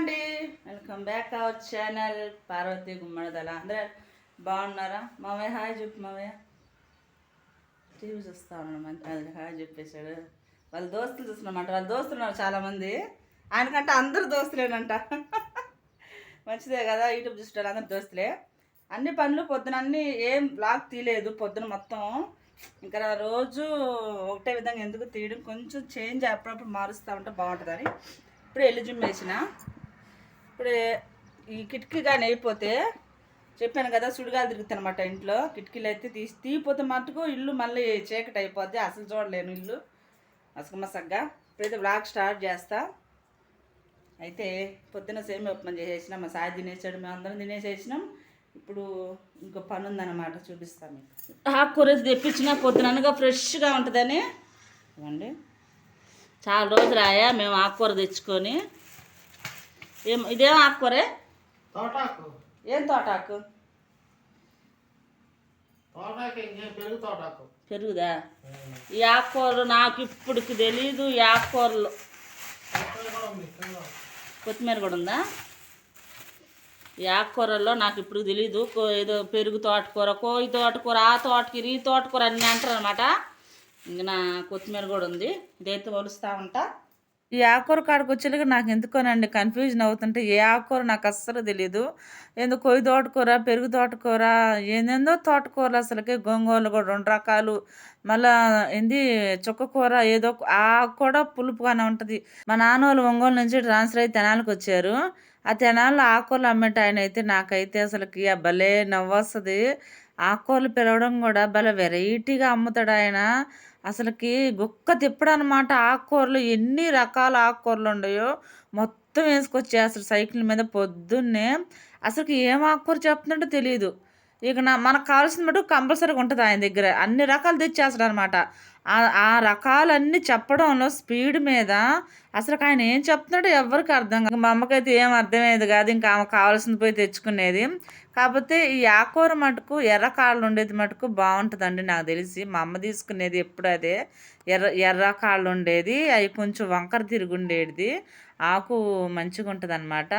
అండి. Welcome back our channel Parvathi Gummadadala. అందరూ బాగున్నారా? మామయ్య హాయ్ చెప్పు మామయ్య. టీవీ చూస్తా ఉన్నాడు మంచి అది హాయ్ చెప్పేశాడు. వాళ్ళ దోస్తులు చూస్తున్నామంట. వాళ్ళ దోస్తులు ఉన్నారు చాలామంది. ఆయనకంటే అందరు దోస్తులేనంట. మంచిదే కదా యూట్యూబ్ చూసిన అందరు దోస్తులే. అన్ని పనులు పొద్దున అన్ని ఏం బ్లాగ్ తీయలేదు. పొద్దున మొత్తం ఇంకా రోజు ఒకటే విధంగా ఎందుకు తీయడం కొంచెం చేంజ్ అప్పుడప్పుడు మారుస్తూ ఉంటే బాగుంటుందని. ఇప్పుడు ఎల్లి జిమ్ వేసిన ఇప్పుడు ఈ కిటికీ కానీ అయిపోతే చెప్పాను కదా సుడిగాలు తిరుగుతానమాట ఇంట్లో. కిటికీలు అయితే తీసి తీయిపోతే మటుకు ఇల్లు మళ్ళీ చీకటి అయిపోద్ది. అసలు చూడలేను ఇల్లు. మసక మసగ్గా. ఇప్పుడైతే బ్లాగ్ స్టార్ట్ చేస్తా. అయితే పొద్దున సేమ్ ఉప్మా చేసేసినాం మా సాయి తినేసాడు మేము అందరం తినేసేసినాం. ఇప్పుడు ఇంకో పని ఉందన్నమాట చూపిస్తాను మీకు. ఆకుకూర తెప్పించిన పొద్దుననగా ఫ్రెష్గా ఉంటుందని. ఇవ్వండి. చాలా రోజులు ఆయా మేము ఆకుకూర తెచ్చుకొని. ఏం ఇదేం ఆకుకూరే తోటాకు. ఏం తోటాకు? తోటాకు పెరుగు తోటాకు. పెరుగుదా? ఈ ఆకుకూరలు నాకు ఇప్పటికి తెలీదు ఈ ఆకుకూరలు. కొత్తిమీర కూడా ఉందా ఈ ఆకుకూరల్లో నాకు ఇప్పుడు తెలీదు కో- ఏదో పెరుగు తోటకూర కోయి తోటకూర ఆ తోటకూర ఈ తోటకూర అన్నీ అంటారు అనమాట ఇంక నా కొత్తిమీర కూడా ఉంది ఇదైతే ఒలుస్తూ ఉంటా. ఈ ఆకూర కాడికి వచ్చేలాగా నాకు ఎందుకోనండి కన్ఫ్యూజన్ అవుతుంటే ఏ ఆకుకూర నాకు అస్సలు తెలియదు ఎందుకు కొయ్యి తోటకూర పెరుగు తోటకూర ఏందేందో తోటకూరలు అసలుకి గొంగోలు కూడా రెండు రకాలు. మళ్ళా ఏంది చుక్క కూర ఏదో ఆ కూడా పులుపుగానే ఉంటుంది. మా నాన్న వాళ్ళు ఒంగోలు నుంచి ట్రాన్స్ఫర్ అయ్యి తెనాలకు వచ్చారు. ఆ తెనాల్లో ఆకూరలు అమ్మేట ఆయన అయితే నాకైతే అసలుకి ఆ భలే నవ్వొస్తుంది. ఆకుకూరలు పిలవడం కూడా భలే వెరైటీగా అమ్ముతాడు ఆయన. అసలుకి గొక్క తిప్పడం అనమాట ఆకుకూరలు ఎన్ని రకాల ఆకుకూరలు ఉన్నాయో మొత్తం వేసుకొచ్చేస్తాడు సైకిల్ మీద పొద్దున్నే. అసలుకి ఏం ఆకుకూర చెప్తున్నట్టు తెలియదు ఇక నా మనకు కావాల్సిన మటుకు కంపల్సరీగా ఉంటుంది ఆయన దగ్గర. అన్ని రకాలు తెచ్చేస్తాడు అనమాట ఆ రకాలన్నీ చెప్పడంలో స్పీడ్ మీద అసలు ఆయన ఏం చెప్తున్నాడో ఎవరికి అర్థం కాదు. మా అమ్మకైతే ఏం అర్థమయ్యేది కాదు. ఇంకా ఆమె కావాల్సింది పోయి తెచ్చుకునేది. కాకపోతే ఈ ఆకూర మటుకు ఎర్ర కాళ్ళు ఉండేది మటుకు బాగుంటుందండి నాకు తెలిసి. మా అమ్మ తీసుకునేది ఎప్పుడు అదే. ఎర్ర ఎర్ర కాళ్ళు ఉండేది. అవి కొంచెం వంకర తిరిగి ఉండేది ఆకు మంచిగా ఉంటుంది అనమాట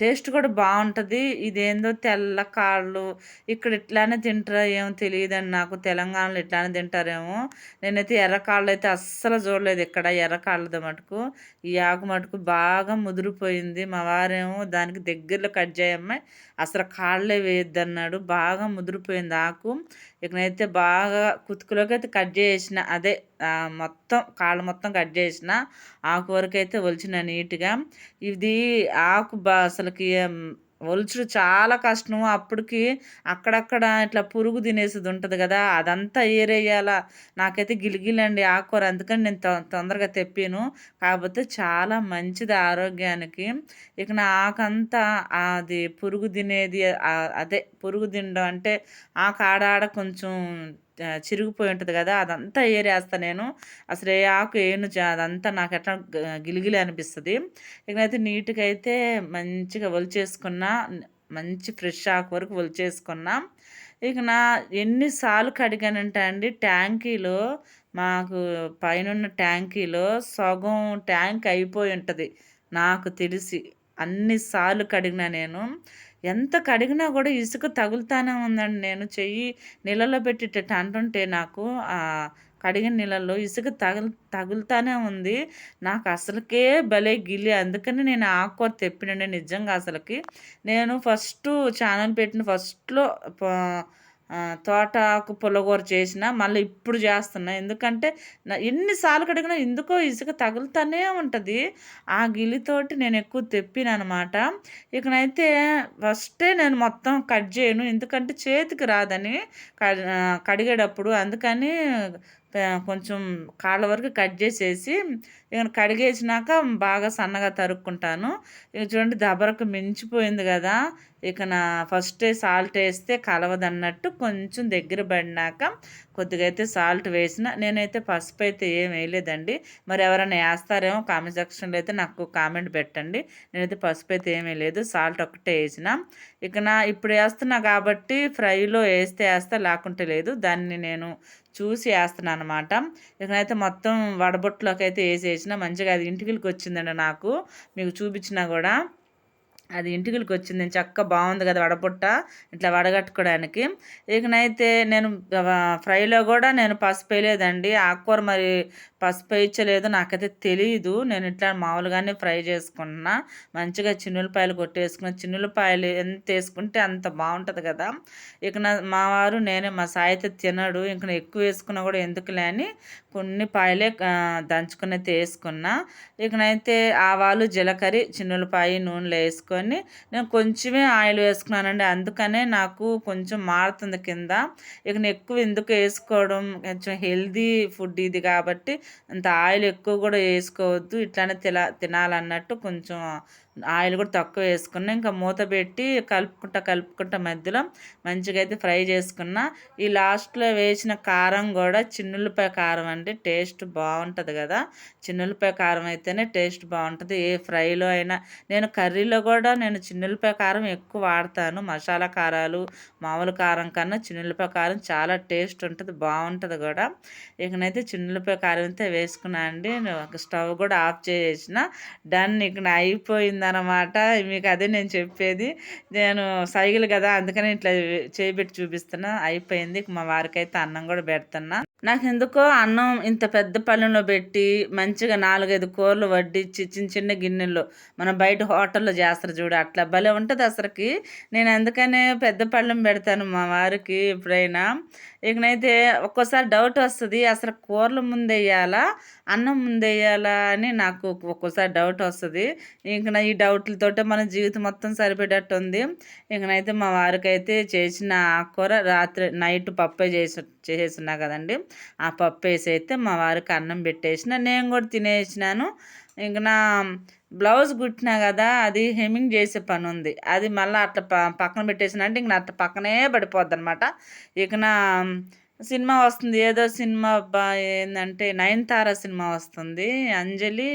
టేస్ట్ కూడా బాగుంటుంది. ఇదేందో తెల్ల కాళ్ళు ఇక్కడ ఇట్లానే తింటారా ఏమో తెలియదండి నాకు. తెలంగాణలో ఇట్లానే తింటారేమో. నేనైతే ఎర్రకాళ్ళు అయితే అస్సలు చూడలేదు ఇక్కడ ఎర్రకాళ్ళతో మటుకు. ఈ ఆకు మటుకు బాగా ముదిరిపోయింది. మా వారేమో దానికి దగ్గరలో కట్ చేయమ్మాయి అసలు కాళ్ళే వేయద్దు అన్నాడు బాగా ముదిరిపోయింది ఆకు. ఇక్కడైతే బాగా కుతుకులోకి అయితే కట్ చేసిన అదే మొత్తం కాళ్ళు మొత్తం కట్ చేసిన ఆకు వరకు అయితే ఒలిచిన నీట్గా. ఇది ఆకు బా అసలుకి ఒలుచుడు చాలా కష్టం. అప్పటికి అక్కడక్కడ ఇట్లా పురుగు తినేసేది ఉంటుంది కదా అదంతా ఏరేయాల. నాకైతే గిలిగిలండి ఆకుకూర అందుకని నేను తొందరగా తెప్పాను. కాకపోతే చాలా మంచిది ఆరోగ్యానికి. ఇక నా ఆకంతా అది పురుగు తినేది అదే పురుగు తినడం అంటే ఆకు కొంచెం చిరిగిపోయి ఉంటుంది కదా అదంతా ఏరేస్తా నేను. అసలు ఏ ఆకు ఏను అదంతా నాకు ఎట్లా గిలిగిలి అనిపిస్తుంది. ఇకనైతే నీట్గా అయితే మంచిగా ఒలిచేసుకున్నా మంచి ఫ్రెష్ ఆకు వరకు ఒలిచేసుకున్నా. ఇక నా ఎన్నిసార్లు కడిగానంటే అండి ట్యాంకీలో మాకు పైన ట్యాంకీలో సగం ట్యాంక్ అయిపోయి ఉంటుంది నాకు తెలిసి. అన్నిసార్లు కడిగినా నేను. ఎంత కడిగినా కూడా ఇసుక తగులుతానే ఉందండి. నేను చెయ్యి నీళ్ళలో పెట్టేటట్టు అంటుంటే నాకు ఆ కడిగిన నీళ్ళల్లో ఇసుక తగులు తగులుతానే ఉంది. నాకు అసలుకే భలే గిలి అందుకని నేను ఆకుకూర తెప్పినండి నిజంగా అసలుకి. నేను ఫస్ట్ ఛానల్ పెట్టిన ఫస్ట్లో తోట తోటాకు పుల్లగూర చేసిన మళ్ళీ ఇప్పుడు చేస్తున్నా. ఎందుకంటే ఎన్నిసార్లు కడిగినా ఎందుకో ఇసుక తగులుతూనే ఉంటుంది. ఆ గిలితోటి నేను ఎక్కువ తెప్పిన అనమాట ఇకనైతే ఫస్టే నేను మొత్తం కట్ చేయను. ఎందుకంటే చేతికి రాదని కడిగేటప్పుడు. అందుకని కొంచెం కాళ్ళ వరకు కట్ చేసేసి ఇక కడిగేసినాక బాగా సన్నగా తరుక్కుంటాను. ఇక చూడండి దబరకు మించిపోయింది కదా. ఇక నా ఫస్ట్ సాల్ట్ వేస్తే కలవదన్నట్టు కొంచెం దగ్గర పడినాక కొద్దిగా అయితే సాల్ట్ వేసిన. నేనైతే పసుపు అయితే ఏం వేయలేదండి. మరి ఎవరైనా వేస్తారేమో కామెంట్ సెక్షన్లో అయితే నాకు కామెంట్ పెట్టండి. నేనైతే పసుపు అయితే ఏమీ లేదు సాల్ట్ ఒకటే వేసిన. ఇక నా ఇప్పుడు వేస్తున్నా కాబట్టి ఫ్రైలో వేస్తే వేస్తా లేకుంటే లేదు. దాన్ని నేను చూసి వేస్తున్నాను అనమాట ఇకనైతే మొత్తం వడబొట్టులోకి అయితే వేసేసిన. మంచిగా అది ఇంటికి వచ్చిందండి నాకు. మీకు చూపించినా కూడా. అది ఇంటికి వచ్చింది. చక్క బాగుంది కదా వడపుట్ట ఇట్లా వడగట్టుకోవడానికి ఇకనైతే నేను ఫ్రైలో కూడా నేను పసుపు వేయలేదండి. ఆకుకూర మరి పసుపు వేయించలేదు. నాకైతే తెలియదు నేను ఇట్లా మామూలుగానే ఫ్రై చేసుకున్నా. మంచిగా చిన్నులపాయలు కొట్టేసుకున్న. చిన్నులపాయలు ఎంత వేసుకుంటే అంత బాగుంటుంది కదా. ఇక నా మా వారు నేనే మా సాయి అయితే తినడు. ఇంక ఎక్కువ వేసుకున్నా కూడా ఎందుకులే అని కొన్ని పాయలే ఆ, దంచుకుని అయితే వేసుకున్నా ఇకనైతే ఆవాలు జీలకర్ర చిన్నులపాయ నూనెలో వేసుకొని నేను కొంచెమే ఆయిల్ వేసుకున్నానండి. అందుకనే నాకు కొంచెం మారుతుంది కింద. ఇక నేను ఎక్కువ ఎందుకు వేసుకోవడం? కొంచెం హెల్దీ ఫుడ్ ఇది కాబట్టి అంత ఆయిల్ ఎక్కువ కూడా వేసుకోవద్దు. ఇట్లానే తిన తినాలన్నట్టు కొంచెం ఆయిల్ కూడా తక్కువ వేసుకున్నా ఇంకా మూత పెట్టి కలుపుకుంటా కలుపుకుంటా మధ్యలో మంచిగా అయితే ఫ్రై చేసుకున్నా. ఈ లాస్ట్లో వేసిన కారం కూడా చిన్నులపాయ కారం అంటే టేస్ట్ బాగుంటుంది కదా. చిన్నులపాయ కారం అయితేనే టేస్ట్ బాగుంటుంది. ఏ ఫ్రైలో అయినా నేను కర్రీలో కూడా నేను చిన్నులపాయ కారం ఎక్కువ వాడతాను. మసాలా కారాలు మామూలు కారం కన్నా చిన్నులపాయ కారం చాలా టేస్ట్ ఉంటుంది బాగుంటుంది కూడా. ఇకనైతే చిన్నులపాయ కారం అయితే వేసుకున్నా అండి. స్టవ్ కూడా ఆఫ్ చేసేసిన. డన్ ఇక అయిపోయిందన్నమాట మీకు అదే నేను చెప్పేది. నేను సైకిల్ కదా అందుకని ఇట్లా చేపెట్టి చూపిస్తున్నా. అయిపోయింది. మా వారికి అయితే అన్నం కూడా పెడుతున్నా. నాకు ఎందుకో అన్నం ఇంత పెద్ద పళ్ళెంలో పెట్టి మంచిగా నాలుగైదు కూరలు వడ్డించి చిన్న చిన్న గిన్నెల్లో మనం బయట హోటల్లో చేస్తారు చూడు అట్లా భలే ఉంటుంది అసలుకి. నేను అందుకనే పెద్ద పళ్ళెం పెడతాను మా వారికి ఎప్పుడైనా. ఇకనైతే ఒక్కోసారి డౌట్ వస్తుంది అసలు కూరలు ముందేయాలా అన్నం ముందేయాలా అని నాకు ఒక్కోసారి డౌట్ వస్తుంది. ఇంక ఈ డౌట్లతోటే మన జీవితం మొత్తం సరిపడేటట్టుంది. ఉంది ఇంకనైతే మా వారికైతే చేసిన కూర రాత్రి నైట్ పప్పే చేసి చేసేసినా కదండి. ఆ పప్పు వేసి అయితే మా వారికి అన్నం పెట్టేసిన నేను కూడా తినేసినాను. ఇంక నా బ్లౌజ్ కుట్టినా కదా అది హెమ్మింగ్ చేసే పని ఉంది అది మళ్ళీ అట్లా ప పక్కన పెట్టేసిన అంటే ఇంక నా అట్లా పక్కనే పడిపోద్ది అనమాట ఇక నా సినిమా వస్తుంది. ఏదో సినిమా అబ్బా ఏంటంటే నయనతార సినిమా వస్తుంది. అంజలి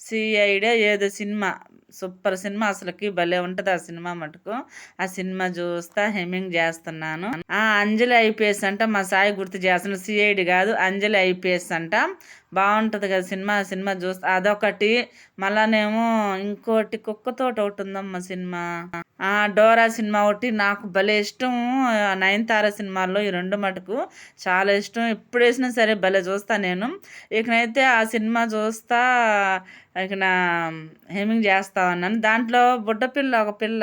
సిఐడే ఏదో సినిమా. సూపర్ సినిమా అసలుకి భలే ఉంటుంది ఆ సినిమా మటుకు. ఆ సినిమా చూస్తా హెమ్మింగ్ చేస్తున్నాను. ఆ అంజలి ఐపీఎస్ అంట మా సాయి గుర్తు చేస్తున్న సిఐడి కాదు అంజలి ఐపీఎస్ అంట. బాగుంటుంది కదా సినిమా సినిమా చూస్తా. అదొకటి. మళ్ళానేమో ఇంకోటి కుక్కతోటి ఒకటి ఉందమ్మ సినిమా. ఆ డోరా సినిమా ఒకటి నాకు భలే ఇష్టం. నయనతార సినిమాల్లో ఈ రెండు మటుకు చాలా ఇష్టం. ఎప్పుడు వేసినా సరే భలే చూస్తా నేను. ఇకనైతే ఆ సినిమా చూస్తా. ఇక నా హెమింగ్ చేస్తా ఉన్నాను. దాంట్లో బుడ్డ పిల్ల ఒక పిల్ల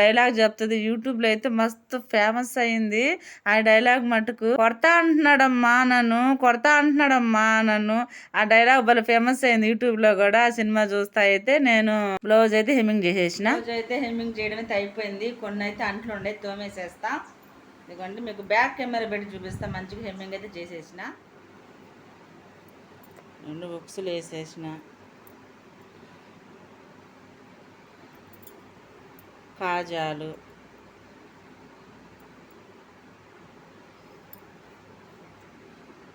డైలాగ్ చెప్తుంది. యూట్యూబ్లో అయితే మస్తు ఫేమస్ అయింది. ఆ డైలాగ్ మటుకు కొడతా అంటున్నాడమ్మా నన్ను కొడతా అంటున్నాడమ్మా నన్ను. ఆ డైలాగ్ భలే ఫేమస్ అయింది. యూట్యూబ్లో కూడా ఆ సినిమా చూస్తా అయితే నేను బ్లౌజ్ అయితే హెమ్మింగ్ చేసేసిన. బ్లౌజ్ అయితే హెమ్మింగ్ చేయడం అయితే అయిపోయింది. కొన్ని అయితే అంట్లు ఉండే తోమేసేస్తా. ఎందుకంటే మీకు బ్యాక్ కెమెరా పెట్టి చూపిస్తా. మంచిగా హెమ్మింగ్ అయితే చేసేసిన. రెండు బుక్స్లు వేసేసిన. కాజాలు.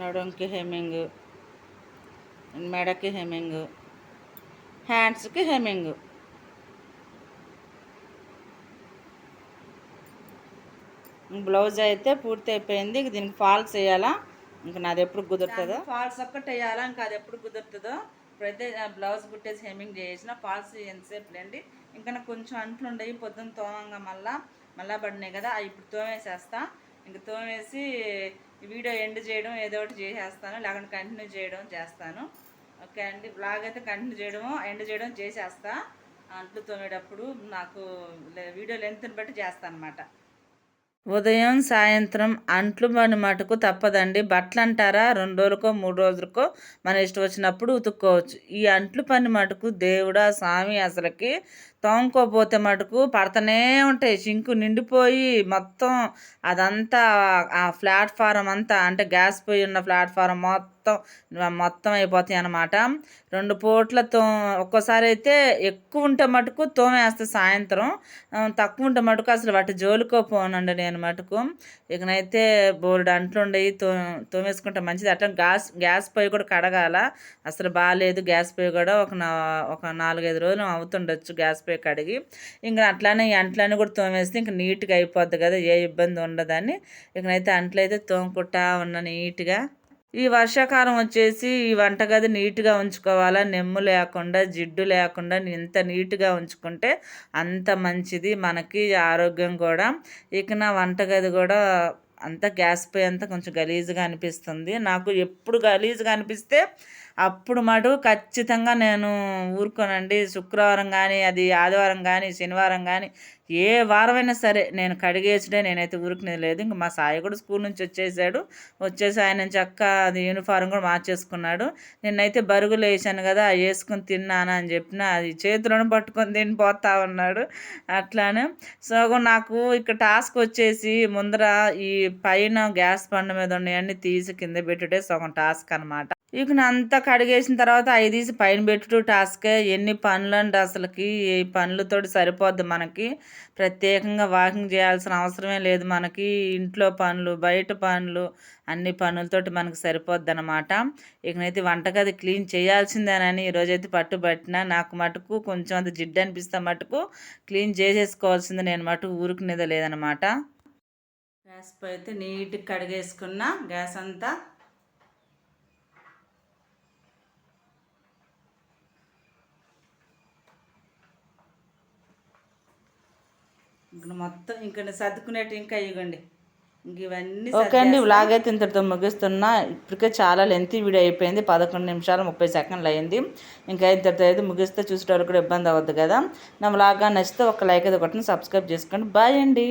నడుంకి హెమ్మింగ్. మెడకి హెమ్మింగ్. హ్యాండ్స్కి హెమ్మింగ్. బ్లౌజ్ అయితే పూర్తి అయిపోయింది. ఇంక దీనికి ఫాల్స్ వేయాలా? ఇంకా నాది ఎప్పుడు కుదురుతుందో? ఫాల్స్ ఒక్కటి వేయాలా? ఇంకా అది ఎప్పుడు కుదురుతుందో? ఇప్పుడైతే బ్లౌజ్ కుట్టేసి హెమ్మింగ్ చేసిన ఫాల్స్ ఎంతసేపు లేండి ఇంకా నాకు కొంచెం అంట్లు ఉండయి పొద్దున్న తోమంగా మళ్ళా మళ్ళా పడినాయి కదా అవి ఇప్పుడు తోమేసేస్తా. ఇంక తోమేసి వీడియో ఎండ్ చేయడం ఏదో ఒకటి చేసేస్తాను లేకుంటే కంటిన్యూ చేయడం చేస్తాను. ఓకే అండి బ్లాగ్ అయితే కంటిన్యూ చేయడము ఎండ్ చేయడం చేసేస్తా. అంట్లు తోమేటప్పుడు నాకు వీడియో లెంత్ని బట్టి చేస్తాను అనమాట ఉదయం సాయంత్రం అంట్లు పని మటుకు తప్పదండి. బట్టలు అంటారా రెండు రోజులకో మూడు రోజులకో మన ఇష్టం వచ్చినప్పుడు ఉతుక్కోవచ్చు. ఈ అంట్లు పని మటుకు దేవుడా స్వామి అసలుకి తోముకోపోతే మటుకు పడతనే ఉంటాయి. సింకు నిండిపోయి మొత్తం అదంతా ఆ ప్లాట్ఫారం అంతా అంటే గ్యాస్ పొయ్యి ఉన్న ప్లాట్ఫారం మొత్తం మొత్తం అయిపోతాయి అన్నమాట. రెండు పూట్ల తో ఒక్కోసారి అయితే ఎక్కువ ఉంటే మటుకు తోమేస్తే సాయంత్రం. తక్కువ ఉంటే మటుకు అసలు వాటి జోలుకోపోనండి నేను మటుకు. ఇకనైతే బోర్డు అంట్లు తో తోమేసుకుంటే మంచిది. అట్లా గ్యాస్ గ్యాస్ పొయ్యి కూడా కడగాల. అసలు బాగాలేదు గ్యాస్ పొయ్యి కూడా ఒక నా ఒక నాలుగైదు రోజులు అవుతుండొచ్చు గ్యాస్ పొయ్యి కడిగి ఇంకా అట్లానే ఈ అంట్లన్నీ కూడా తోమేస్తే ఇంక నీట్గా అయిపోద్ది కదా ఏ ఇబ్బంది ఉండదని. ఇకనైతే అంట్లయితే తోముకుంటా ఉన్నా నీట్గా. ఈ వర్షాకాలం వచ్చేసి ఈ వంటగది నీట్గా ఉంచుకోవాలా నెమ్ము లేకుండా జిడ్డు లేకుండా ఎంత నీట్గా ఉంచుకుంటే అంత మంచిది మనకి ఆరోగ్యం కూడా. ఇక నా వంటగది కూడా అంత గ్యాస్ పై అంతా కొంచెం గలీజ్గా అనిపిస్తుంది. నాకు ఎప్పుడు గలీజ్గా అనిపిస్తే అప్పుడు మటు ఖచ్చితంగా నేను ఊరుకోనండి. శుక్రవారం కానీ అది ఆదివారం కానీ శనివారం కానీ ఏ వారమైనా సరే నేను కడిగేసుడే నేనైతే ఊరుకునేది లేదు. ఇంక మా సాయి కూడా స్కూల్ నుంచి వచ్చేసాడు. వచ్చేసి ఆయన చక్క అది యూనిఫారం కూడా మార్చేసుకున్నాడు. నిన్నైతే బరుగులు వేసాను కదా వేసుకుని తిన్నాను అని చెప్పిన అది చేతులను పట్టుకొని తిని పోతా ఉన్నాడు. అట్లానే సో నాకు ఇక్కడ టాస్క్ వచ్చేసి ముందర ఈ పైన గ్యాస్ బండ మీద ఉన్నాయన్నీ తీసి కింద పెట్టుడే సగం టాస్క్ అనమాట ఇక అంతా కడిగేసిన తర్వాత అవి తీసి పైన పెట్టుడు టాస్కే. ఎన్ని పనులు అండి అసలుకి? ఈ పనులతోటి సరిపోద్ది మనకి. ప్రత్యేకంగా వాకింగ్ చేయాల్సిన అవసరమే లేదు మనకి. ఇంట్లో పనులు బయట పనులు అన్ని పనులతోటి మనకు సరిపోద్ది అనమాట ఇకనైతే వంటగది క్లీన్ చేయాల్సిందేనని ఈరోజైతే పట్టుబట్టిన. నాకు మటుకు కొంచెం అంత జిడ్డు అనిపిస్తే మటుకు క్లీన్ చేసేసుకోవాల్సింది నేను మటుకు ఊరుకునేదే లేదనమాట గ్యాస్ అయితే నీట్గా కడిగేసుకున్న. గ్యాస్ అంతా ఇంక మొత్తం ఇంక సర్దుకునేట్టు ఇంకా ఇవ్వండి. ఇంక ఇవన్నీ ఓకే అండి వ్లాగ్ అయితే ఇంతటితో ముగిస్తున్నా. ఇప్పటికే చాలా లెంత్ వీడియో అయిపోయింది. పదకొండు నిమిషాలు ముప్పై సెకండ్లు అయింది. ఇంకా ఇంతటితో అయితే ముగిస్తే చూసేటప్పుడు కూడా ఇబ్బంది అవ్వద్దు కదా. నా వ్లాగ్ నచ్చితే ఒక లైక్ అయితే కొట్టండి సబ్స్క్రైబ్ చేసుకోండి. బాయ్ అండి.